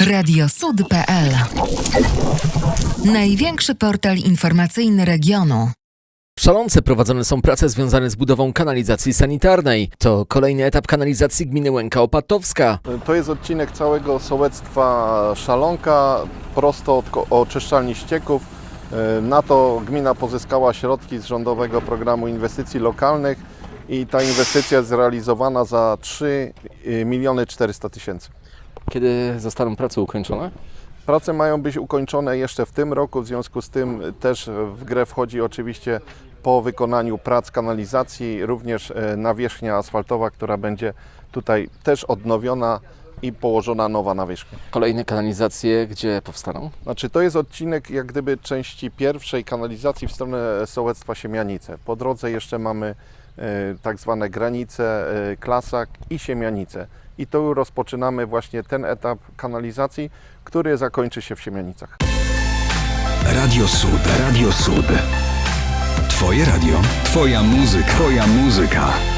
Radiosud.pl Największy portal informacyjny regionu. W Szalonce prowadzone są prace związane z budową kanalizacji sanitarnej. To kolejny etap kanalizacji gminy Łęka Opatowska. To jest odcinek całego sołectwa Szalonka, prosto od oczyszczalni ścieków. E, Na to gmina pozyskała środki z rządowego programu inwestycji lokalnych i ta inwestycja jest realizowana za 3 miliony 400 tysięcy. Kiedy zostaną prace ukończone? Prace mają być ukończone jeszcze w tym roku, w związku z tym też w grę wchodzi oczywiście po wykonaniu prac kanalizacji również e, nawierzchnia asfaltowa, która będzie tutaj też odnowiona i położona nowa nawierzchnia. Kolejne kanalizacje gdzie powstaną? Znaczy to jest odcinek jak gdyby części pierwszej kanalizacji w stronę sołectwa Siemianice. Po drodze jeszcze mamy e, tak zwane granice, e, Klasak i Siemianice. I tu rozpoczynamy właśnie ten etap kanalizacji, który zakończy się w Siemianicach. Radio Sud. Radio Sud. Twoje radio. Twoja muzyka. Twoja muzyka.